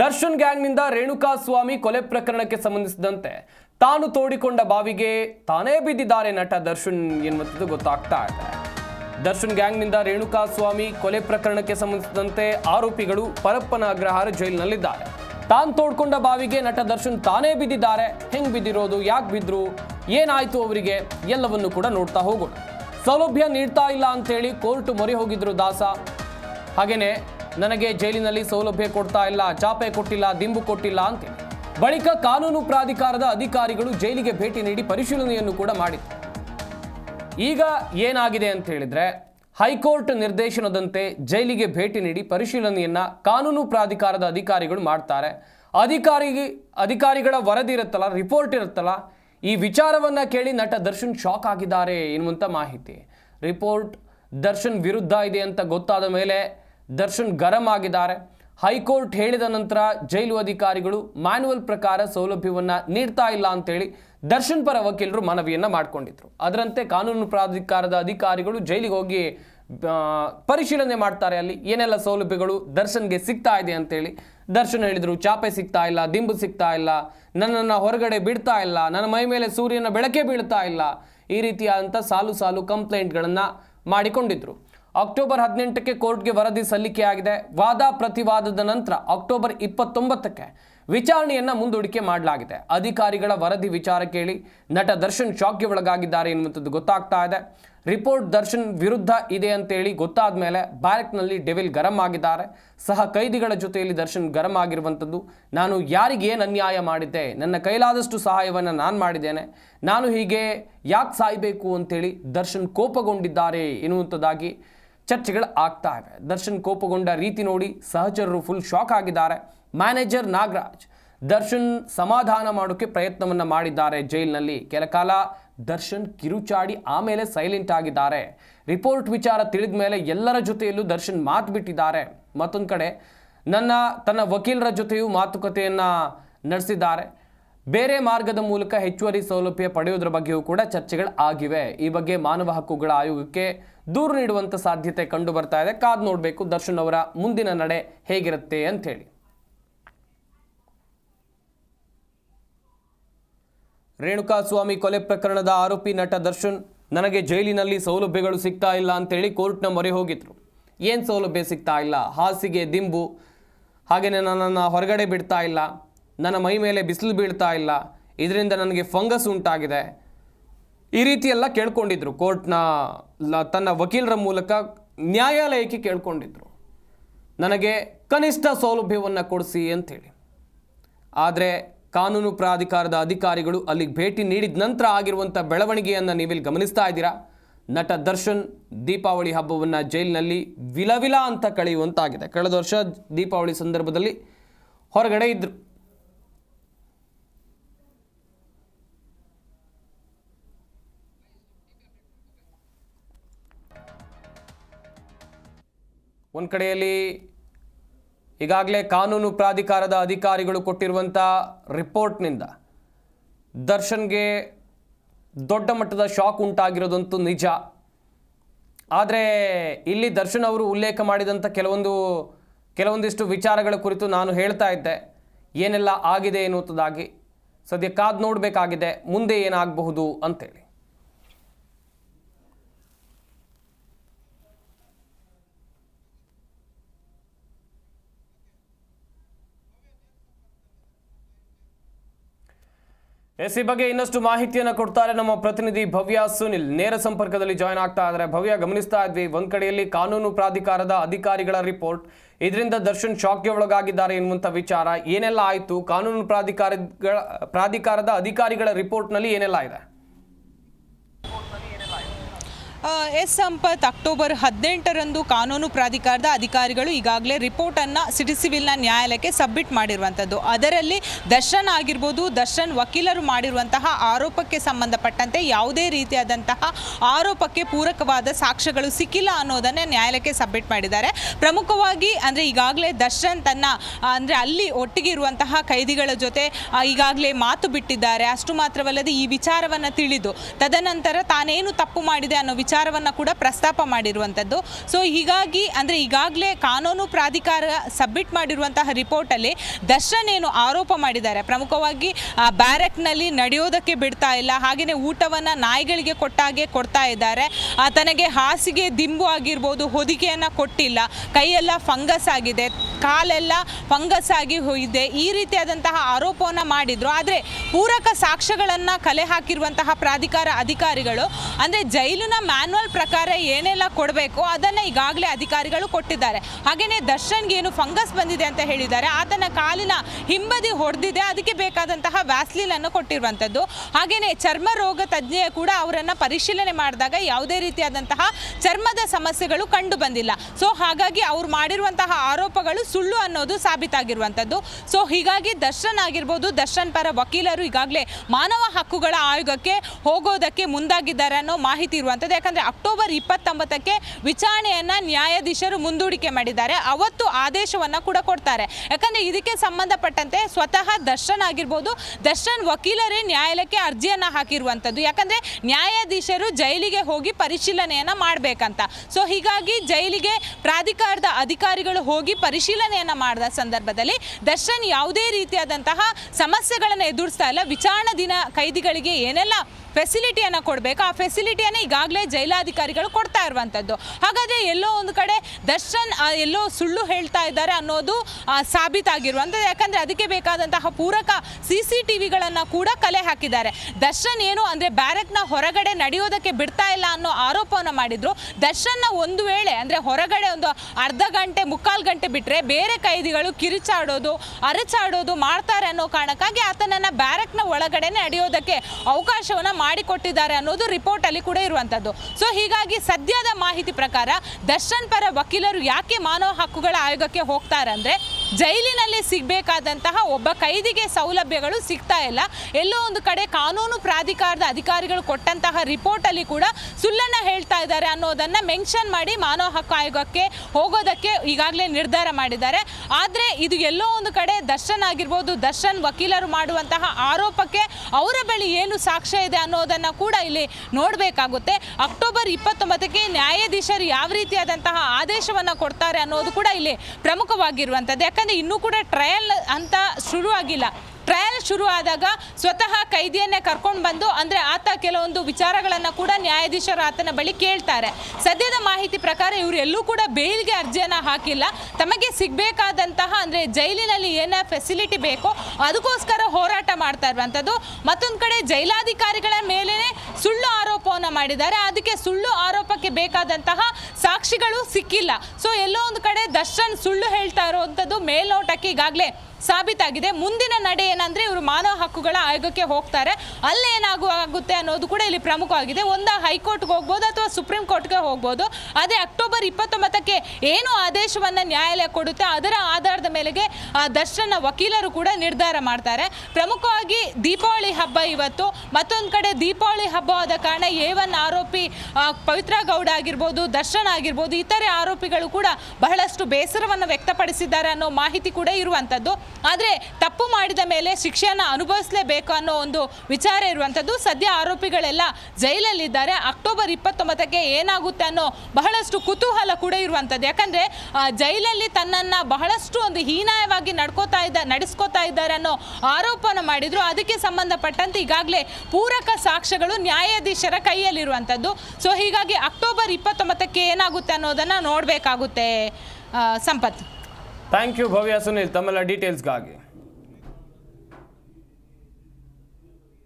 ದರ್ಶನ್ ಗ್ಯಾಂಗ್ನಿಂದ ರೇಣುಕಾ ಸ್ವಾಮಿ ಕೊಲೆ ಪ್ರಕರಣಕ್ಕೆ ಸಂಬಂಧಿಸಿದಂತೆ ತಾನು ತೋಡಿಕೊಂಡ ಬಾವಿಗೆ ತಾನೇ ಬಿದ್ದಿದ್ದಾರೆ ನಟ ದರ್ಶನ್ ಎನ್ನುವಂಥದ್ದು ಗೊತ್ತಾಗ್ತಾ ಇದೆ. ದರ್ಶನ್ ಗ್ಯಾಂಗ್ನಿಂದ ರೇಣುಕಾ ಸ್ವಾಮಿ ಕೊಲೆ ಪ್ರಕರಣಕ್ಕೆ ಸಂಬಂಧಿಸಿದಂತೆ ಆರೋಪಿಗಳು ಪರಪ್ಪನ ಅಗ್ರಹಾರ ಜೈಲಿನಲ್ಲಿದ್ದಾರೆ. ತಾನು ತೋಡ್ಕೊಂಡ ಬಾವಿಗೆ ನಟ ದರ್ಶನ್ ತಾನೇ ಬಿದ್ದಿದ್ದಾರೆ. ಹೆಂಗ್ ಬಿದ್ದಿರೋದು, ಯಾಕೆ ಬಿದ್ರು, ಏನಾಯ್ತು ಅವರಿಗೆ, ಎಲ್ಲವನ್ನು ಕೂಡ ನೋಡ್ತಾ ಹೋಗೋಣ. ಸೌಲಭ್ಯ ನೀಡ್ತಾ ಇಲ್ಲ ಅಂತೇಳಿ ಕೋರ್ಟ್ ಮೊರೆ ಹೋಗಿದ್ರು ದಾಸ. ಹಾಗೇನೆ ನನಗೆ ಜೈಲಿನಲ್ಲಿ ಸೌಲಭ್ಯ ಕೊಡ್ತಾ ಇಲ್ಲ, ಚಾಪೆ ಕೊಟ್ಟಿಲ್ಲ, ದಿಂಬು ಕೊಟ್ಟಿಲ್ಲ ಅಂತ. ಬಳಿಕ ಕಾನೂನು ಪ್ರಾಧಿಕಾರದ ಅಧಿಕಾರಿಗಳು ಜೈಲಿಗೆ ಭೇಟಿ ನೀಡಿ ಪರಿಶೀಲನೆಯನ್ನು ಕೂಡ ಮಾಡಿತ್ತು ಈಗ ಏನಾಗಿದೆ ಅಂತ ಹೇಳಿದ್ರೆ, ಹೈಕೋರ್ಟ್ ನಿರ್ದೇಶನದಂತೆ ಜೈಲಿಗೆ ಭೇಟಿ ನೀಡಿ ಪರಿಶೀಲನೆಯನ್ನ ಕಾನೂನು ಪ್ರಾಧಿಕಾರದ ಅಧಿಕಾರಿಗಳು ಮಾಡ್ತಾರೆ. ಅಧಿಕಾರಿ, ಅಧಿಕಾರಿಗಳ ವರದಿ ಇರುತ್ತಲ್ಲ, ರಿಪೋರ್ಟ್ ಇರುತ್ತಲ್ಲ, ಈ ವಿಚಾರವನ್ನ ಕೇಳಿ ನಟ ದರ್ಶನ್ ಶಾಕ್ ಆಗಿದ್ದಾರೆ ಎನ್ನುವಂಥ ಮಾಹಿತಿ. ರಿಪೋರ್ಟ್ ದರ್ಶನ್ ವಿರುದ್ಧ ಇದೆ ಅಂತ ಗೊತ್ತಾದ ಮೇಲೆ ದರ್ಶನ್ ಗರಂ ಆಗಿದ್ದಾರೆ. ಹೈಕೋರ್ಟ್ ಹೇಳಿದ ನಂತರ ಜೈಲು ಅಧಿಕಾರಿಗಳು ಮ್ಯಾನ್ಯುವಲ್ ಪ್ರಕಾರ ಸೌಲಭ್ಯವನ್ನು ನೀಡ್ತಾ ಇಲ್ಲ ಅಂತೇಳಿ ದರ್ಶನ್ ಪರ ವಕೀಲರು ಮನವಿಯನ್ನು ಮಾಡಿಕೊಂಡಿದ್ರು. ಅದರಂತೆ ಕಾನೂನು ಪ್ರಾಧಿಕಾರದ ಅಧಿಕಾರಿಗಳು ಜೈಲಿಗೆ ಹೋಗಿ ಪರಿಶೀಲನೆ ಮಾಡ್ತಾರೆ ಅಲ್ಲಿ ಏನೆಲ್ಲ ಸೌಲಭ್ಯಗಳು ದರ್ಶನ್ಗೆ ಸಿಗ್ತಾ ಇದೆ ಅಂತೇಳಿ. ದರ್ಶನ್ ಹೇಳಿದರು, ಚಾಪೆ ಸಿಗ್ತಾ ಇಲ್ಲ, ದಿಂಬು ಸಿಗ್ತಾ ಇಲ್ಲ, ನನ್ನನ್ನು ಹೊರಗಡೆ ಬಿಡ್ತಾ ಇಲ್ಲ, ನನ್ನ ಮೈ ಮೇಲೆ ಸೂರ್ಯನ ಬೆಳಕೆ ಬೀಳ್ತಾ ಇಲ್ಲ. ಈ ರೀತಿಯಾದಂಥ ಸಾಲು ಸಾಲು ಕಂಪ್ಲೇಂಟ್ಗಳನ್ನು ಮಾಡಿಕೊಂಡಿದ್ರು. ಅಕ್ಟೋಬರ್ ಹದಿನೆಂಟಕ್ಕೆ ಕೋರ್ಟ್ಗೆ ವರದಿ ಸಲ್ಲಿಕೆಯಾಗಿದೆ ವಾದ ಪ್ರತಿವಾದದ ನಂತರ ಅಕ್ಟೋಬರ್ ಇಪ್ಪತ್ತೊಂಬತ್ತಕ್ಕೆ ವಿಚಾರಣೆಯನ್ನು ಮುಂದೂಡಿಕೆ ಮಾಡಲಾಗಿದೆ. ಅಧಿಕಾರಿಗಳ ವರದಿ ವಿಚಾರ ಕೇಳಿ ನಟ ದರ್ಶನ್ ಶಾಕ್ಗೆ ಒಳಗಾಗಿದ್ದಾರೆ ಎನ್ನುವಂಥದ್ದು ಗೊತ್ತಾಗ್ತಾ ಇದೆ. ರಿಪೋರ್ಟ್ ದರ್ಶನ್ ವಿರುದ್ಧ ಇದೆ ಅಂತೇಳಿ ಗೊತ್ತಾದ ಮೇಲೆ ಬ್ಯಾರಕ್ನಲ್ಲಿ ಡೆವಿಲ್ ಗರಂ ಆಗಿದ್ದಾರೆ. ಸಹ ಕೈದಿಗಳ ಜೊತೆಯಲ್ಲಿ ದರ್ಶನ್ ಗರಂ ಆಗಿರುವಂಥದ್ದು. ನಾನು ಯಾರಿಗೆ ಏನು ಅನ್ಯಾಯ ಮಾಡಿದ್ದೆ? ನನ್ನ ಕೈಲಾದಷ್ಟು ಸಹಾಯವನ್ನು ನಾನು ಮಾಡಿದ್ದೇನೆ. ನಾನು ಹೀಗೆ ಯಾಕೆ ಸಾಯಬೇಕು ಅಂತೇಳಿ ದರ್ಶನ್ ಕೋಪಗೊಂಡಿದ್ದಾರೆ ಎನ್ನುವಂಥದ್ದಾಗಿ ಚರ್ಚೆಗಳು ಆಗ್ತಾ ಇವೆ. ದರ್ಶನ್ ಕೋಪಗೊಂಡ ರೀತಿ ನೋಡಿ ಸಹಚರರು ಫುಲ್ ಶಾಕ್ ಆಗಿದ್ದಾರೆ. ಮ್ಯಾನೇಜರ್ ನಾಗರಾಜ್, ದರ್ಶನ್ ಸಮಾಧಾನ ಮಾಡೋಕ್ಕೆ ಪ್ರಯತ್ನವನ್ನು ಮಾಡಿದ್ದಾರೆ ಜೈಲಿನಲ್ಲಿ. ಕೆಲ ಕಾಲ ದರ್ಶನ್ ಕಿರುಚಾಡಿ ಆಮೇಲೆ ಸೈಲೆಂಟ್ ಆಗಿದ್ದಾರೆ. ರಿಪೋರ್ಟ್ ವಿಚಾರ ತಿಳಿದ ಮೇಲೆ ಎಲ್ಲರ ಜೊತೆಯಲ್ಲೂ ದರ್ಶನ್ ಮಾತು ಬಿಟ್ಟಿದ್ದಾರೆ. ಮತ್ತೊಂದು ಕಡೆ, ನನ್ನ, ತನ್ನ ವಕೀಲರ ಜೊತೆಯೂ ಮಾತುಕತೆಯನ್ನು ನಡೆಸಿದ್ದಾರೆ. ಬೇರೆ ಮಾರ್ಗದ ಮೂಲಕ ಹೆಚ್ಚುವರಿ ಸೌಲಭ್ಯ ಪಡೆಯುವುದರ ಬಗ್ಗೆಯೂ ಕೂಡ ಚರ್ಚೆಗಳು ಆಗಿವೆ. ಈ ಬಗ್ಗೆ ಮಾನವ ಹಕ್ಕುಗಳ ಆಯೋಗಕ್ಕೆ ದೂರು ನೀಡುವಂತ ಸಾಧ್ಯತೆ ಕಂಡು ಬರ್ತಾ ಇದೆ. ಕಾದ್ ನೋಡಬೇಕು ದರ್ಶನ್ ಅವರ ಮುಂದಿನ ನಡೆ ಹೇಗಿರುತ್ತೆ ಅಂತ ಹೇಳಿ ರೇಣುಕಾ ಸ್ವಾಮಿ ಕೊಲೆ ಪ್ರಕರಣದ ಆರೋಪಿ ನಟ ದರ್ಶನ್, ನನಗೆ ಜೈಲಿನಲ್ಲಿ ಸೌಲಭ್ಯಗಳು ಸಿಗ್ತಾ ಇಲ್ಲ ಅಂತೇಳಿ ಕೋರ್ಟ್ನ ಮೊರೆ ಹೋಗಿದ್ರು. ಏನು ಸೌಲಭ್ಯ ಸಿಗ್ತಾ ಇಲ್ಲ? ಹಾಸಿಗೆ, ದಿಂಬು ಹಾಗೆಯೇ ನನ್ನನ್ನು ಹೊರಗಡೆ ಬಿಡ್ತಾ ಇಲ್ಲ. ನನ್ನ ಮೈ ಮೇಲೆ ಬಿಸಿಲು ಬೀಳ್ತಾ ಇಲ್ಲ. ಇದರಿಂದ ನನಗೆ ಫಂಗಸ್ ಉಂಟಾಗಿದೆ. ಈ ರೀತಿಯೆಲ್ಲ ಕೇಳ್ಕೊಂಡಿದ್ರು. ಕೋರ್ಟ್ನ ತನ್ನ ವಕೀಲರ ಮೂಲಕ ನ್ಯಾಯಾಲಯಕ್ಕೆ ಕೇಳ್ಕೊಂಡಿದ್ರು. ನನಗೆ ಕನಿಷ್ಠ ಸೌಲಭ್ಯವನ್ನು ಕೊಡಿಸಿ ಅಂಥೇಳಿ. ಆದರೆ ಕಾನೂನು ಪ್ರಾಧಿಕಾರದ ಅಧಿಕಾರಿಗಳು ಅಲ್ಲಿಗೆ ಭೇಟಿ ನೀಡಿದ ನಂತರ ಆಗಿರುವಂಥ ಬೆಳವಣಿಗೆಯನ್ನು ನೀವಿಲ್ಲಿ ಗಮನಿಸ್ತಾ ಇದ್ದೀರಾ? ನಟ ದರ್ಶನ್, ದೀಪಾವಳಿ ಹಬ್ಬವನ್ನು ಜೈಲಿನಲ್ಲಿ ವಿಲವಿಲ ಅಂತ ಕಳೆಯುವಂತಾಗಿದೆ. ಕಳೆದ ವರ್ಷ ದೀಪಾವಳಿ ಸಂದರ್ಭದಲ್ಲಿ ಹೊರಗಡೆ ಇದ್ದರು ಒಂದು ಕಡೆಯಲ್ಲಿ ಈಗಾಗಲೇ ಕಾನೂನು ಪ್ರಾಧಿಕಾರದ ಅಧಿಕಾರಿಗಳು ಕೊಟ್ಟಿರುವಂಥ ರಿಪೋರ್ಟ್ನಿಂದ ದರ್ಶನ್ಗೆ ದೊಡ್ಡ ಮಟ್ಟದ ಶಾಕ್ ಉಂಟಾಗಿರೋದಂತೂ ನಿಜ. ಆದರೆ ಇಲ್ಲಿ ದರ್ಶನ್ ಅವರು ಉಲ್ಲೇಖ ಮಾಡಿದಂಥ ಕೆಲವೊಂದು, ಕೆಲವೊಂದಿಷ್ಟು ವಿಚಾರಗಳ ಕುರಿತು ನಾನು ಹೇಳ್ತಾ ಇದ್ದೆ. ಏನೆಲ್ಲ ಆಗಿದೆ ಎನ್ನುವಂಥದ್ದಾಗಿ ಸದ್ಯ ಕಾದು ನೋಡಬೇಕಾಗಿದೆ. ಮುಂದೆ ಏನಾಗಬಹುದು ಅಂತೇಳಿ. ಎಸ್ ಈ ಬಗ್ಗೆ ಇನ್ನಷ್ಟು ಮಾಹಿತಿಯನ್ನು ಕೊಡ್ತಾರೆ ನಮ್ಮ ಪ್ರತಿನಿಧಿ ಭವ್ಯ ಸುನಿಲ್. ನೇರ ಸಂಪರ್ಕದಲ್ಲಿ ಜಾಯ್ನ್ ಆಗ್ತಾ ಇದ್ದಾರೆ. ಭವ್ಯ, ಗಮನಿಸ್ತಾ ಇದ್ವಿ. ಒಂದ್ ಕಡೆಯಲ್ಲಿ ಕಾನೂನು ಪ್ರಾಧಿಕಾರದ ಅಧಿಕಾರಿಗಳ ರಿಪೋರ್ಟ್ ಇದರಿಂದ ದರ್ಶನ್ ಶಾಕ್ಗೆ ಒಳಗಾಗಿದ್ದಾರೆ ಎನ್ನುವಂಥ ವಿಚಾರ. ಏನೆಲ್ಲ ಆಯಿತು? ಕಾನೂನು ಪ್ರಾಧಿಕಾರ ಪ್ರಾಧಿಕಾರದ ಅಧಿಕಾರಿಗಳ ರಿಪೋರ್ಟ್ನಲ್ಲಿ ಏನೆಲ್ಲ ಇದೆ? ಎಸ್ ಸಂಪತ್, ಅಕ್ಟೋಬರ್ ಹದಿನೆಂಟರಂದು ಕಾನೂನು ಪ್ರಾಧಿಕಾರದ ಅಧಿಕಾರಿಗಳು ಈಗಾಗಲೇ ರಿಪೋರ್ಟನ್ನು ಸಿಟಿ ಸಿವಿಲ್ನ ನ್ಯಾಯಾಲಯಕ್ಕೆ ಸಬ್ಮಿಟ್ ಮಾಡಿರುವಂಥದ್ದು. ಅದರಲ್ಲಿ ದರ್ಶನ್ ಆಗಿರ್ಬೋದು, ದರ್ಶನ್ ವಕೀಲರು ಮಾಡಿರುವಂತಹ ಆರೋಪಕ್ಕೆ ಸಂಬಂಧಪಟ್ಟಂತೆ ಯಾವುದೇ ರೀತಿಯಾದಂತಹ ಆರೋಪಕ್ಕೆ ಪೂರಕವಾದ ಸಾಕ್ಷ್ಯಗಳು ಸಿಕ್ಕಿಲ್ಲ ಅನ್ನೋದನ್ನೇ ನ್ಯಾಯಾಲಯಕ್ಕೆ ಸಬ್ಮಿಟ್ ಮಾಡಿದ್ದಾರೆ. ಪ್ರಮುಖವಾಗಿ ಅಂದರೆ ಈಗಾಗಲೇ ದರ್ಶನ್ ತನ್ನ, ಅಂದರೆ ಅಲ್ಲಿ ಒಟ್ಟಿಗೆ ಇರುವಂತಹ ಕೈದಿಗಳ ಜೊತೆ ಈಗಾಗಲೇ ಮಾತು ಬಿಟ್ಟಿದ್ದಾರೆ. ಅಷ್ಟು ಮಾತ್ರವಲ್ಲದೆ ಈ ವಿಚಾರವನ್ನು ತಿಳಿದು, ತದನಂತರ ತಾನೇನು ತಪ್ಪು ಮಾಡಿದೆ ಅನ್ನೋ ವಿಚಾರ ವಿಚಾರವನ್ನು ಕೂಡ ಪ್ರಸ್ತಾಪ ಮಾಡಿರುವಂಥದ್ದು ಸೊ ಹೀಗಾಗಿ ಅಂದರೆ ಈಗಾಗಲೇ ಕಾನೂನು ಪ್ರಾಧಿಕಾರ ಸಬ್ಮಿಟ್ ಮಾಡಿರುವಂತಹ ರಿಪೋರ್ಟಲ್ಲಿ ದರ್ಶನ್ ಏನು ಆರೋಪ ಮಾಡಿದ್ದಾರೆ. ಪ್ರಮುಖವಾಗಿ ಬ್ಯಾರಕ್ನಲ್ಲಿ ನಡೆಯೋದಕ್ಕೆ ಬಿಡ್ತಾ ಇಲ್ಲ. ಹಾಗೆಯೇ ಊಟವನ್ನು ನಾಯಿಗಳಿಗೆ ಕೊಟ್ಟಾಗೆ ಕೊಡ್ತಾ ಇದ್ದಾರೆ. ತನಗೆ ಹಾಸಿಗೆ ದಿಂಬು ಆಗಿರ್ಬೋದು, ಹೊದಿಕೆಯನ್ನು ಕೊಟ್ಟಿಲ್ಲ. ಕೈಯೆಲ್ಲ ಫಂಗಸ್ ಆಗಿದೆ. ಕಾಲೆಲ್ಲ ಫಂಗಸ್ ಆಗಿ ಹೋಗಿದೆ ಈ ರೀತಿಯಾದಂತಹ ಆರೋಪವನ್ನು ಮಾಡಿದ್ರು. ಆದರೆ ಪೂರಕ ಸಾಕ್ಷ್ಯಗಳನ್ನು ಕಲೆ ಹಾಕಿರುವಂತಹ ಪ್ರಾಧಿಕಾರ ಅಧಿಕಾರಿಗಳು, ಅಂದರೆ ಜೈಲಿನ ಮ್ಯಾನ್ಯಲ್ ಪ್ರಕಾರ ಏನೆಲ್ಲ ಕೊಡಬೇಕು ಅದನ್ನು ಈಗಾಗಲೇ ಅಧಿಕಾರಿಗಳು ಕೊಟ್ಟಿದ್ದಾರೆ. ಹಾಗೆಯೇ ದರ್ಶನ್ಗೆ ಏನು ಫಂಗಸ್ ಬಂದಿದೆ ಅಂತ ಹೇಳಿದ್ದಾರೆ. ಆತನ ಕಾಲಿನ ಹಿಂಬದಿ ಹೊಡೆದಿದೆ. ಅದಕ್ಕೆ ಬೇಕಾದಂತಹ ವ್ಯಾಸ್ಲಿನನ್ನು ಕೊಟ್ಟಿರುವಂಥದ್ದು ಹಾಗೆಯೇ ಚರ್ಮ ರೋಗ ತಜ್ಞೆ ಕೂಡ ಅವರನ್ನು ಪರಿಶೀಲನೆ ಮಾಡಿದಾಗ ಯಾವುದೇ ರೀತಿಯಾದಂತಹ ಚರ್ಮದ ಸಮಸ್ಯೆಗಳು ಕಂಡು ಬಂದಿಲ್ಲ. ಸೊ, ಹಾಗಾಗಿ ಅವ್ರು ಮಾಡಿರುವಂತಹ ಆರೋಪಗಳು ಸುಳ್ಳು ಅನ್ನೋದು ಸಾಬೀತಾಗಿರುವಂಥದ್ದು ಸೊ, ಹೀಗಾಗಿ ದರ್ಶನ್ ಆಗಿರ್ಬೋದು, ದರ್ಶನ್ ಪರ ವಕೀಲರು ಈಗಾಗಲೇ ಮಾನವ ಹಕ್ಕುಗಳ ಆಯೋಗಕ್ಕೆ ಹೋಗೋದಕ್ಕೆ ಮುಂದಾಗಿದ್ದಾರೆ ಅನ್ನೋ ಮಾಹಿತಿ ಇರುವಂಥದ್ದು ಯಾಕಂದರೆ ಅಕ್ಟೋಬರ್ ಇಪ್ಪತ್ತೊಂಬತ್ತಕ್ಕೆ ವಿಚಾರಣೆಯನ್ನು ನ್ಯಾಯಾಧೀಶರು ಮುಂದೂಡಿಕೆ ಮಾಡಿದ್ದಾರೆ. ಅವತ್ತು ಆದೇಶವನ್ನು ಕೂಡ ಕೊಡ್ತಾರೆ. ಯಾಕಂದರೆ ಇದಕ್ಕೆ ಸಂಬಂಧಪಟ್ಟಂತೆ ಸ್ವತಃ ದರ್ಶನ್ ಆಗಿರ್ಬೋದು. ದರ್ಶನ್ ವಕೀಲರೇ ನ್ಯಾಯಾಲಯಕ್ಕೆ ಅರ್ಜಿಯನ್ನು ಹಾಕಿರುವಂಥದ್ದು ಯಾಕಂದರೆ ನ್ಯಾಯಾಧೀಶರು ಜೈಲಿಗೆ ಹೋಗಿ ಪರಿಶೀಲನೆಯನ್ನು ಮಾಡಬೇಕಂತ. ಸೊ ಹೀಗಾಗಿ ಜೈಲಿಗೆ ಪ್ರಾಧಿಕಾರದ ಅಧಿಕಾರಿಗಳು ಹೋಗಿ ಪರಿಶೀಲನೆಯನ್ನು ಮಾಡಿದ ಸಂದರ್ಭದಲ್ಲಿ ದರ್ಶನ್ ಯಾವುದೇ ರೀತಿಯಾದಂತಹ ಸಮಸ್ಯೆಗಳನ್ನು ಎದುರಿಸ್ತಾ ಇಲ್ಲ. ವಿಚಾರಣಾ ದಿನ ಕೈದಿಗಳಿಗೆ ಏನೆಲ್ಲ ಫೆಸಿಲಿಟಿಯನ್ನು ಕೊಡಬೇಕು, ಆ ಫೆಸಿಲಿಟಿಯನ್ನು ಈಗಾಗಲೇ ಜೈಲಾಧಿಕಾರಿಗಳು ಕೊಡ್ತಾ ಇರುವಂಥದ್ದು ಹಾಗಾದರೆ ಎಲ್ಲೋ ಒಂದು ಕಡೆ ದರ್ಶನ್ ಎಲ್ಲೋ ಸುಳ್ಳು ಹೇಳ್ತಾ ಇದ್ದಾರೆ ಅನ್ನೋದು ಸಾಬೀತಾಗಿರುವಂಥದ್ದು ಯಾಕಂದರೆ ಅದಕ್ಕೆ ಬೇಕಾದಂತಹ ಪೂರಕ ಸಿ ಸಿ ಟಿ ವಿಗಳನ್ನು ಕೂಡ ಕಲೆ ಹಾಕಿದ್ದಾರೆ. ದರ್ಶನ್ ಏನು ಅಂದರೆ ಬ್ಯಾರಕ್ನ ಹೊರಗಡೆ ನಡೆಯೋದಕ್ಕೆ ಬಿಡ್ತಾ ಇಲ್ಲ ಅನ್ನೋ ಆರೋಪವನ್ನು ಮಾಡಿದ್ರು. ದರ್ಶನ್ನ ಒಂದು ವೇಳೆ ಅಂದರೆ ಹೊರಗಡೆ ಒಂದು ಅರ್ಧ ಗಂಟೆ, ಮುಕ್ಕಾಲು ಗಂಟೆ ಬಿಟ್ಟರೆ ಬೇರೆ ಕೈದಿಗಳು ಕಿರಿಚಾಡೋದು, ಅರಚಾಡೋದು ಮಾಡ್ತಾರೆ ಅನ್ನೋ ಕಾರಣಕ್ಕಾಗಿ ಆತನನ್ನು ಬ್ಯಾರಕ್ನ ಒಳಗಡೆ ನಡೆಯೋದಕ್ಕೆ ಅವಕಾಶವನ್ನು ಮಾಡಿಕೊಟ್ಟಿದ್ದಾರೆ ಅನ್ನೋದು ರಿಪೋರ್ಟಲ್ಲಿ ಕೂಡ ಇರುವಂಥದ್ದು ಸೊ ಹೀಗಾಗಿ ಸದ್ಯದ ಮಾಹಿತಿ ಪ್ರಕಾರ ದರ್ಶನ್ ಪರ ವಕೀಲರು ಯಾಕೆ ಮಾನವ ಹಕ್ಕುಗಳ ಆಯೋಗಕ್ಕೆ ಹೋಗ್ತಾರೆ ಅಂದರೆ ಜೈಲಿನಲ್ಲಿ ಸಿಗಬೇಕಾದಂತಹ ಒಬ್ಬ ಕೈದಿಗೆ ಸೌಲಭ್ಯಗಳು ಸಿಗ್ತಾ ಇಲ್ಲ. ಎಲ್ಲೋ ಒಂದು ಕಡೆ ಕಾನೂನು ಪ್ರಾಧಿಕಾರದ ಅಧಿಕಾರಿಗಳು ಕೊಟ್ಟಂತಹ ರಿಪೋರ್ಟಲ್ಲಿ ಕೂಡ ಸುಳ್ಳನ್ನು ಹೇಳ್ತಾ ಇದ್ದಾರೆ ಅನ್ನೋದನ್ನು ಮೆನ್ಷನ್ ಮಾಡಿ ಮಾನವ ಹಕ್ಕು ಆಯೋಗಕ್ಕೆ ಹೋಗೋದಕ್ಕೆ ಈಗಾಗಲೇ ನಿರ್ಧಾರ ಮಾಡಿದ್ದಾರೆ. ಆದರೆ ಇದು ಎಲ್ಲೋ ಒಂದು ಕಡೆ ದರ್ಶನ್ ಆಗಿರ್ಬೋದು, ದರ್ಶನ್ ವಕೀಲರು ಮಾಡುವಂತಹ ಆರೋಪಕ್ಕೆ ಅವರ ಬಳಿ ಏನು ಸಾಕ್ಷ್ಯ ಇದೆ ಅನ್ನೋದನ್ನು ಕೂಡ ಇಲ್ಲಿ ನೋಡಬೇಕಾಗುತ್ತೆ. ಅಕ್ಟೋಬರ್ ಇಪ್ಪತ್ತೊಂಬತ್ತಕ್ಕೆ ನ್ಯಾಯಾಧೀಶರು ಯಾವ ರೀತಿಯಾದಂತಹ ಆದೇಶವನ್ನು ಕೊಡ್ತಾರೆ ಅನ್ನೋದು ಕೂಡ ಇಲ್ಲಿ ಪ್ರಮುಖವಾಗಿರುವಂಥದ್ದು. ಯಾಕಂದರೆ ಇನ್ನೂ ಕೂಡ ಟ್ರಯಲ್ ಅಂತ ಶುರುವಾಗಿಲ್ಲ. ಟ್ರಯಲ್ ಶುರು ಆದಾಗ ಸ್ವತಃ ಕೈದಿಯನ್ನೇ ಕರ್ಕೊಂಡು ಬಂದು, ಅಂದರೆ ಆತ ಕೆಲವೊಂದು ವಿಚಾರಗಳನ್ನು ಕೂಡ ನ್ಯಾಯಾಧೀಶರು ಆತನ ಬಳಿ ಕೇಳ್ತಾರೆ. ಸದ್ಯದ ಮಾಹಿತಿ ಪ್ರಕಾರ ಇವರು ಎಲ್ಲೂ ಕೂಡ ಬೇಲ್ಗೆ ಅರ್ಜಿಯನ್ನು ಹಾಕಿಲ್ಲ. ತಮಗೆ ಸಿಗಬೇಕಾದಂತಹ, ಅಂದರೆ ಜೈಲಿನಲ್ಲಿ ಏನ ಫೆಸಿಲಿಟಿ ಬೇಕೋ, ಅದಕ್ಕೋಸ್ಕರ ಹೋರಾಟ ಮಾಡ್ತಾ ಇರುವಂಥದ್ದು. ಮತ್ತೊಂದು ಕಡೆ ಜೈಲಾಧಿಕಾರಿಗಳ ಮೇಲೇ ಸುಳ್ಳು ಆರೋಪವನ್ನು ಮಾಡಿದ್ದಾರೆ. ಅದಕ್ಕೆ ಸುಳ್ಳು ಆರೋಪಕ್ಕೆ ಬೇಕಾದಂತಹ ಸಾಕ್ಷಿಗಳು ಸಿಕ್ಕಿಲ್ಲ. ಸೊ ಎಲ್ಲೋ ಒಂದು ಕಡೆ ದರ್ಶನ್ ಸುಳ್ಳು ಹೇಳ್ತಾ ಇರುವಂಥದ್ದು ಮೇಲ್ನೋಟಕ್ಕೆ ಈಗಾಗಲೇ ಸಾಬೀತಾಗಿದೆ. ಮುಂದಿನ ನಡೆ ಏನಂದ್ರೆ ಇವರು ಮಾನವ ಹಕ್ಕುಗಳ ಆಯೋಗಕ್ಕೆ ಹೋಗ್ತಾರೆ. ಅಲ್ಲೇ ಏನಾಗುವಾಗುತ್ತೆ ಅನ್ನೋದು ಕೂಡ ಇಲ್ಲಿ ಪ್ರಮುಖವಾಗಿದೆ. ಒಂದು ಹೈಕೋರ್ಟ್ಗೆ ಹೋಗ್ಬೋದು ಅಥವಾ ಸುಪ್ರೀಂ ಕೋರ್ಟ್ಗೆ ಹೋಗ್ಬೋದು. ಅದೇ ಅಕ್ಟೋಬರ್ ಇಪ್ಪತ್ತೊಂಬತ್ತಕ್ಕೆ ಏನು ಆದೇಶವನ್ನು ನ್ಯಾಯಾಲಯ ಕೊಡುತ್ತೆ ಅದರ ಆಧಾರದ ಮೇಲೆಗೆ ಆ ದರ್ಶನ ವಕೀಲರು ಕೂಡ ನಿರ್ಧಾರ ಮಾಡ್ತಾರೆ. ಪ್ರಮುಖವಾಗಿ ದೀಪಾವಳಿ ಹಬ್ಬ ಇವತ್ತು. ಮತ್ತೊಂದು ಕಡೆ ದೀಪಾವಳಿ ಹಬ್ಬವಾದ ಕಾರಣ ಎ ಒನ್ ಆರೋಪಿ ಪವಿತ್ರ ಗೌಡ ಆಗಿರ್ಬೋದು, ದರ್ಶನ್ ಆಗಿರ್ಬೋದು, ಇತರೆ ಆರೋಪಿಗಳು ಕೂಡ ಬಹಳಷ್ಟು ಬೇಸರವನ್ನು ವ್ಯಕ್ತಪಡಿಸಿದ್ದಾರೆ ಅನ್ನೋ ಮಾಹಿತಿ ಕೂಡ ಇರುವಂಥದ್ದು ಆದರೆ ತಪ್ಪು ಮಾಡಿದ ಮೇಲೆ ಶಿಕ್ಷೆಯನ್ನು ಅನುಭವಿಸಲೇಬೇಕು ಅನ್ನೋ ಒಂದು ವಿಚಾರ ಇರುವಂಥದ್ದು. ಸದ್ಯ ಆರೋಪಿಗಳೆಲ್ಲ ಜೈಲಲ್ಲಿದ್ದಾರೆ. ಅಕ್ಟೋಬರ್ ಇಪ್ಪತ್ತೊಂಬತ್ತಕ್ಕೆ ಏನಾಗುತ್ತೆ ಅನ್ನೋ ಬಹಳಷ್ಟು ಕುತೂಹಲ ಕೂಡ ಇರುವಂಥದ್ದು. ಯಾಕಂದರೆ ಜೈಲಲ್ಲಿ ತನ್ನನ್ನು ಬಹಳಷ್ಟು ಒಂದು ಹೀನಾಯವಾಗಿ ನಡ್ಕೋತಾ ಇದ್ದ, ನಡೆಸ್ಕೋತಾ ಇದ್ದಾರೆ ಅನ್ನೋ ಆರೋಪನ ಮಾಡಿದ್ರು. ಅದಕ್ಕೆ ಸಂಬಂಧಪಟ್ಟಂತೆ ಈಗಾಗಲೇ ಪೂರಕ ಸಾಕ್ಷ್ಯಗಳು ನ್ಯಾಯಾಧೀಶರ ಕೈಯಲ್ಲಿರುವಂಥದ್ದು. ಸೊ ಹೀಗಾಗಿ ಅಕ್ಟೋಬರ್ ಇಪ್ಪತ್ತೊಂಬತ್ತಕ್ಕೆ ಏನಾಗುತ್ತೆ ಅನ್ನೋದನ್ನು ನೋಡಬೇಕಾಗುತ್ತೆ. ಸಂಪತ್. ಥ್ಯಾಂಕ್ ಯು ಭವ್ಯ ಸುನಿಲ್ ತಮ್ಮೆಲ್ಲ ಡೀಟೇಲ್ಸ್ಗಾಗಿ